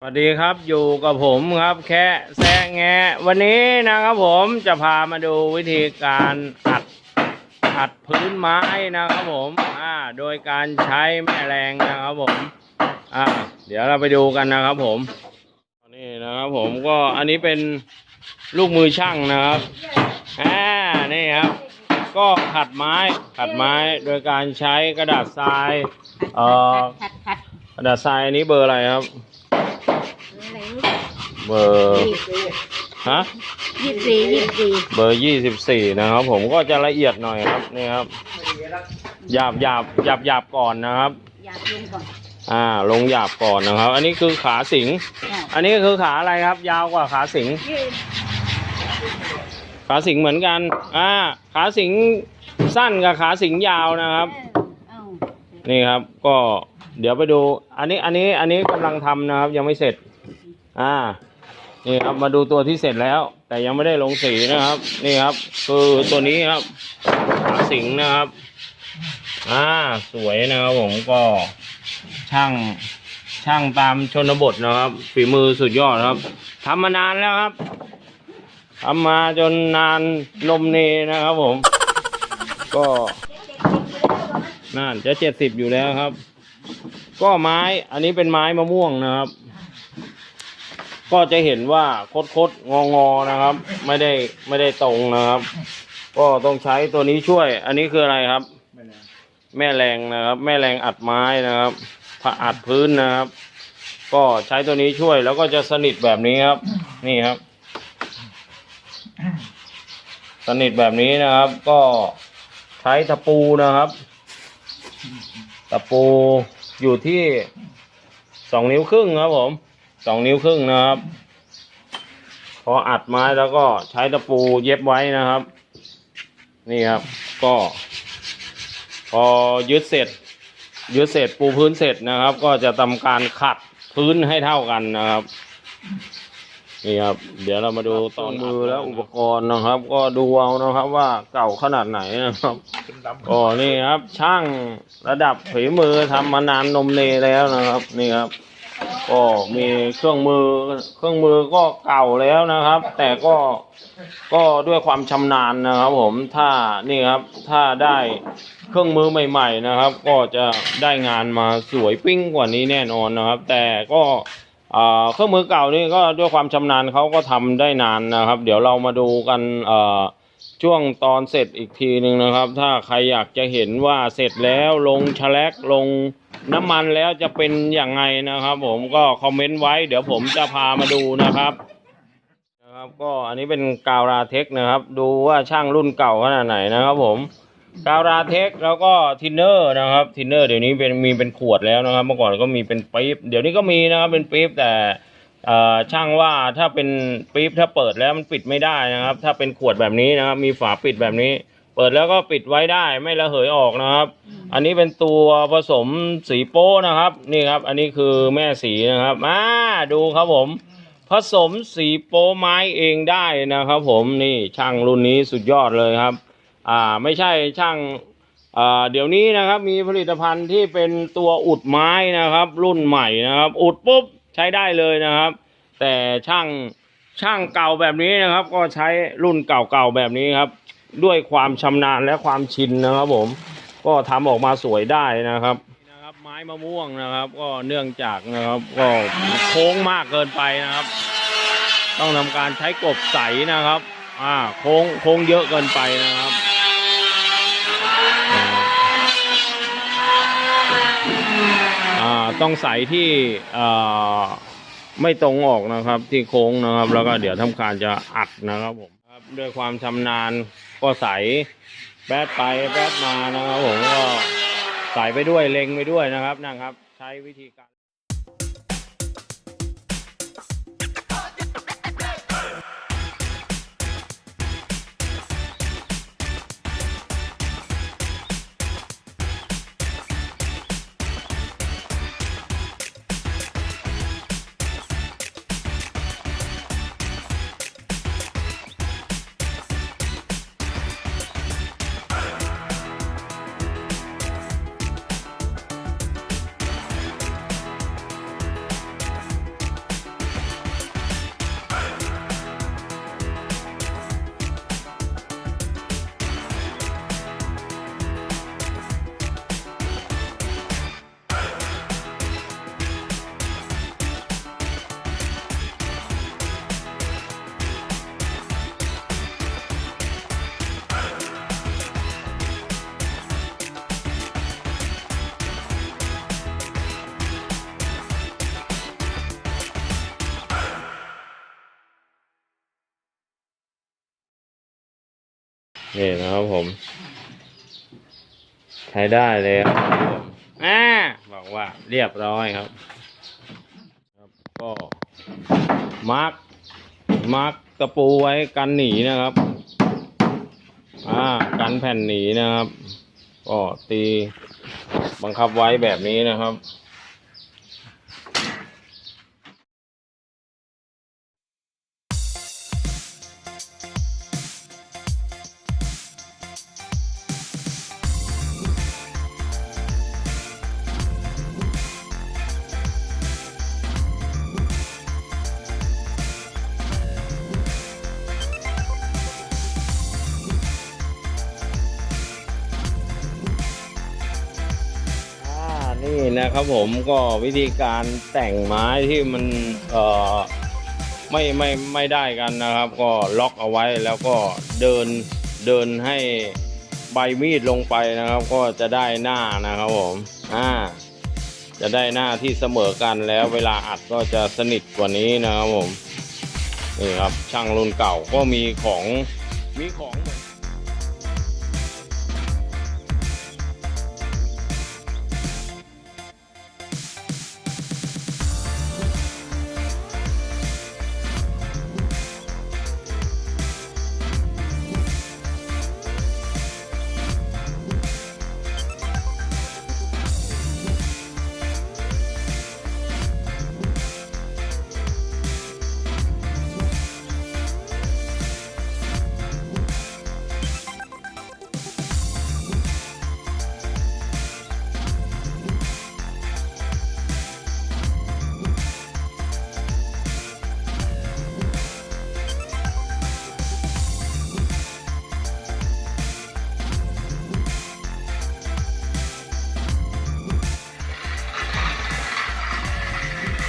สวัสดีครับอยู่กับผมครับแค่แซะแงะวันนี้นะครับผมจะพามาดูวิธีการอัดอัดพื้นไม้นะครับผมอ่าโดยการใช้แม่แรงนะครับผมอ่าเดี๋ยวเราไปดูกันนะครับผมนี่นะครับผมก็อันนี้เป็นลูกมือช่างนะครับอ่านี่ครับก็ขัดไม้ขัดไม้โดยการใช้กระดาษทรายเอ่อขัดขัดกระดาษทรายอันนี้เบอร์อะไรครับอะไร เบอร์ยี่สิบฮะยี่สิบสี่ยี่สิบสี่เบอร์ยี่สิบสี่นะครับ ผมก็จะละเอียดหน่อยครับนี่ครับหยาบหยาบหยาบหยาบก่อนนะครับอยากลงก่อนอ่า ลงหยาบก่อนนะครับ อันนี้คือขาสิงอะอันนี้คือขาอะไรครับ ยาวกว่าขาสิงยืดขาสิงเหมือนกัน อ่า ขาสิงสั้นกับขาสิงยาวนะครับเอ้านี่ครับ ก็เดี๋ยวไปดู อันนี้อันนี้อันนี้กำลังทำนะครับ ยังไม่เสร็จ อ่า นี่ครับมาดูตัวที่เสร็จแล้ว แต่ยังไม่ได้ลงสีนะครับ นี่ครับ คือตัวนี้ครับขาสิงนะครับ อ่าสวยนะครับผมก็ช่างช่างตามชนบทนะครับ ฝีมือสุดยอดครับทำมานานแล้วครับทำมาจนนานนมเนนะครับผม ก็น่านจะเจ็ดสิบอยู่แล้วครับ ก็ไม้อันนี้เป็นไม้มะม่วงนะครับ ก็จะเห็นว่าคดคดงองอๆนะครับ ไม่ได้ไม่ได้ตรงนะครับ ก็ต้องใช้ตัวนี้ช่วย อันนี้คืออะไรครับ แม่แรงนะครับ แม่แรงอัดไม้นะครับผ่าอัดพื้นนะครับ ก็ใช้ตัวนี้ช่วยแล้วก็จะสนิทแบบนี้ครับ นี่ครับ สนิทแบบนี้นะครับ ก็ใช้ตะปูนะครับ ตะปูอยู่ที่สองนิ้วครึ่งครับผม สองนิ้วครึ่งนะครับ พออัดไม้แล้วก็ใช้ตะปูเย็บไว้นะครับ นี่ครับ ก็ พอยึดเสร็จ ยึดเสร็จปูพื้นเสร็จนะครับ ก็จะทำการขัดพื้นให้เท่ากันนะครับนี่ครับ เดี๋ยวเรามาดูตอนมือและอุปกรณ์นะครับ ก็ดูเอานะครับ ว่าเก่าขนาดไหนนะครับก็นี่ครับ ช่างระดับฝีมือทำมานานนมเนแล้วนะครับ นี่ครับ ก็มีเครื่องมือเครื่องมือก็เก่าแล้วนะครับ แต่ก็ก็ด้วยความชำนาญนะครับ ผมถ้านี่ครับถ้าได้เครื่องมือใหม่ ๆนะครับ ก็จะได้งานมาสวยปิ้งกว่านี้แน่นอนนะครับ แต่ก็เครื่องมือเก่านี่ก็ด้วยความชำนาญเขาก็ทำได้นานนะครับ เดี๋ยวเรามาดูกันเอ่อ ช่วงตอนเสร็จอีกทีหนึ่งนะครับ ถ้าใครอยากจะเห็นว่าเสร็จแล้วลงแฉลกลงน้ำมันแล้วจะเป็นอย่างไงนะครับ ผมก็คอมเมนต์ไว้ เดี๋ยวผมจะพามาดูนะครับนะครับก็อันนี้เป็นกาวราเทคนะครับ ดูว่าช่างรุ่นเก่าขนาดไหนนะครับ ผมกาวราเทคแล้วก็ทินเนอร์นะครับทินเนอร์เดี๋ยวนี้เป็นมีเป็นขวดแล้วนะครับ เมื่อก่อนก็มีเป็นปี๊บเดี๋ยวนี้ก็มีนะครับเป็นปี๊บแต่ เอ่อช่างว่าถ้าเป็นปี๊บถ้าเปิดแล้วมันปิดไม่ได้นะครับ ถ้าเป็นขวดแบบนี้นะครับ มีฝาปิดแบบนี้ เปิดแล้วก็ปิดไว้ได้ไม่ระเหยออกนะครับ อันนี้เป็นตัวผสมสีโป้นะครับ นี่ครับ อันนี้คือแม่สีนะครับอ่าดูครับผม ผสมสีโป้ไม้เองได้นะครับ ผมนี่ช่างรุ่นนี้สุดยอดเลยครับ อ่าไม่ใช่ช่างเดี๋ยวนี้นะครับมีผลิตภัณฑ์ที่เป็นตัวอุดไม้นะครับ รุ่นใหม่นะครับ อุดปุ๊บ ช้ได้เลยนะครับ แต่ช่างช่างเก่าแบบนี้นะครับ ก็ใช้รุ่นเก่าๆแบบนี้ครับ ด้วยความชำนาญและความชินนะครับ ผม ก็ทำออกมาสวยได้นะครับนะครับ ไม้มะม่วงนะครับ ก็เนื่องจากนะครับ ก็โค้งมากเกินไปนะครับ ต้องทำการใช้กบใสนะครับ อ่าโค้งโค้งเยอะเกินไปนะครับอ่าอ่า ต้องใส่ที่ไม่ตรงออกนะครับ ที่โค้งนะครับ แล้วก็เดี๋ยวทำการจะอัดนะครับผมครับด้วยความชำนาญก็ใส่แป๊ดไปแป๊ดมานะครับผมก็ใส่ไปด้วยเล็งไปด้วยนะครับนะครับ ใช้วิธีการ นี่นะครับผม ใช้ได้เลยครับผมอ่าบอกว่าเรียบร้อยครับ ครับก็มาร์กมาร์กตะปูไว้กันหนีนะครับ อ่ากันแผ่นหนีนะครับก็ตีบังคับไว้แบบนี้นะครับ นี่นะครับผมก็วิธีการแต่งไม้ที่มันเอ่อไม่ไม่ไม่ได้กันนะครับ ก็ล็อกเอาไว้แล้วก็เดินเดินให้ใบมีดลงไปนะครับ ก็จะได้หน้านะครับผมอ่าจะได้หน้าที่เสมอกันแล้วเวลาอัดก็จะสนิทกว่านี้นะครับผมนี่ครับช่างรุ่นเก่าก็มีของมีของ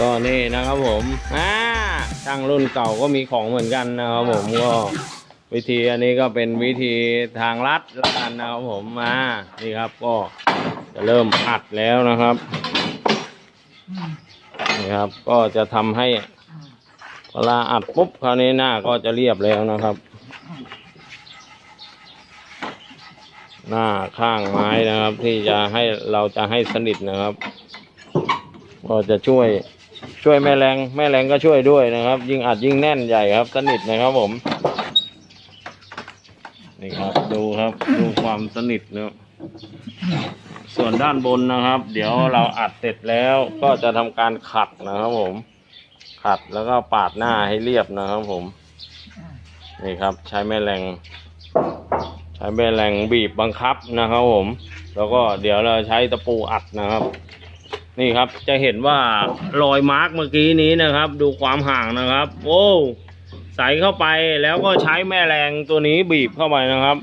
ก็นี่นะครับผมอ่าช่างรุ่นเก่าก็มีของเหมือนกันนะครับผมก็วิธีอันนี้ก็เป็นวิธีทางลัดล้วกันนะครับผมมานี่ครับก็จะเริ่มอัดแล้วนะครับนี่ครับ ก็จะทำให้เวลาอัดปุ๊บคราวนี้หน้าก็จะเรียบแล้วนะครับ หน้าข้างไม้นะครับ ที่จะให้เราจะให้สนิทนะครับ ก็จะช่วย ช่วยแม่แรงแม่แรงก็ช่วยด้วยนะครับ ยิ่งอัดยิ่งแน่นใหญ่ครับ สนิทนะครับผม นี่ครับดูครับดูความสนิทนะครับส่วนด้านบนนะครับ เดี๋ยวเราอัดเสร็จแล้วก็จะทำการขัดนะครับผม ขัดแล้วก็ปาดหน้าให้เรียบนะครับผม นี่ครับใช้แม่แรงใช้แม่แรงบีบบังคับนะครับผม แล้วก็เดี๋ยวเราใช้ตะปูอัดนะครับ นี่ครับจะเห็นว่ารอยมาร์กเมื่อกี้นี้นะครับ ดูความห่างนะครับ โอ้ใส่เข้าไปแล้วก็ใช้แม่แรงตัวนี้บีบเข้าไปนะครับ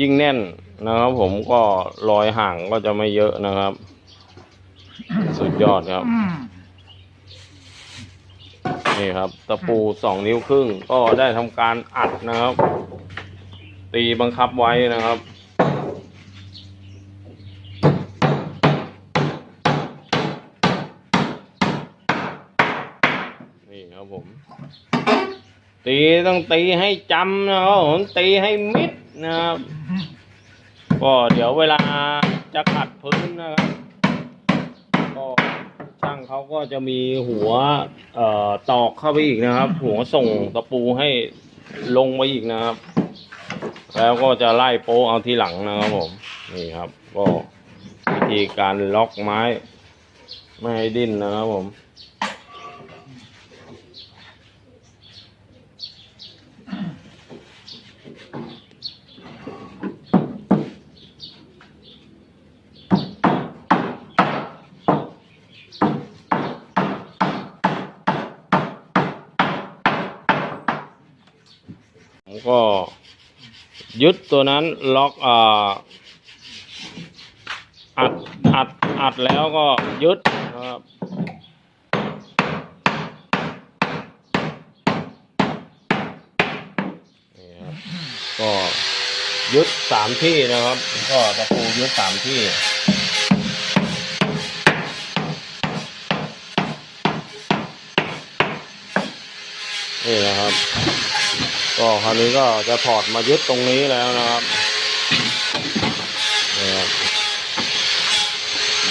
ยิ่งแน่นนะครับ ผมก็รอยห่างก็จะไม่เยอะนะครับ สุดยอดครับ นี่ครับ ตะปูสองนิ้วครึ่งก็ได้ทำการอัดนะครับ ตีบังคับไว้นะครับ นี่ครับ ผม ตีต้องตีให้จำนะครับผมตีให้มิดนะครับก็เดี๋ยวเวลาจะขัดพื้นนะครับก็ช่างเขาก็จะมีหัวเอ่อตอกเข้าไปอีกนะครับ หัวส่งตะปูให้ลงไปอีกนะครับ แล้วก็จะไล่โป๊ะเอาที่หลังนะครับผมนี่ครับ ก็วิธีการล็อกไม้ ไม่ให้ดิ้นนะครับผม ก็ยึดตัวนั้นล็อกอ่าอัดอัดอัดแล้วก็ยึดนะครับนี่ครับก็ยึดสามที่นะครับ ก็ตะปูยึดสามที่นี่นะครับ ก็คราวนี้ก็จะถอดมายึดตรงนี้แล้วนะครับนี่ครับ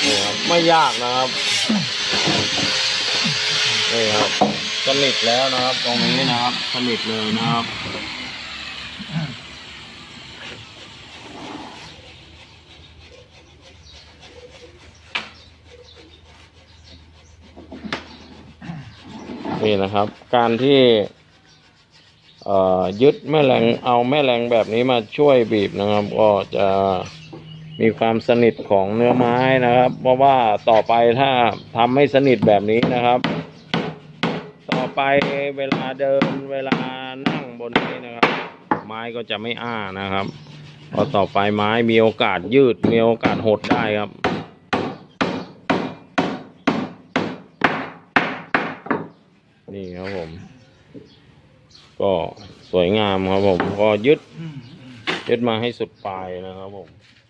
นี่ครับไม่ยากนะครับนี่ครับสนิทแล้วนะครับ ตรงนี้นะครับสนิทเลยนะครับนี่นะครับ การที่ ยึดแม่แรงเอาแม่แรงแบบนี้มาช่วยบีบนะครับ ก็จะมีความสนิทของเนื้อไม้นะครับ เพราะว่าต่อไปถ้าทำไม่สนิทแบบนี้นะครับ ต่อไปเวลาเดินเวลานั่งบนนี้นะครับ ไม้ก็จะไม่อ้านะครับเพราะต่อไปไม้มีโอกาสยืดมีโอกาสหดได้ครับนี่ครับผม ก็สวยงามครับผม ก็ยึดยึดมาให้สุดปลายนะครับผมอืม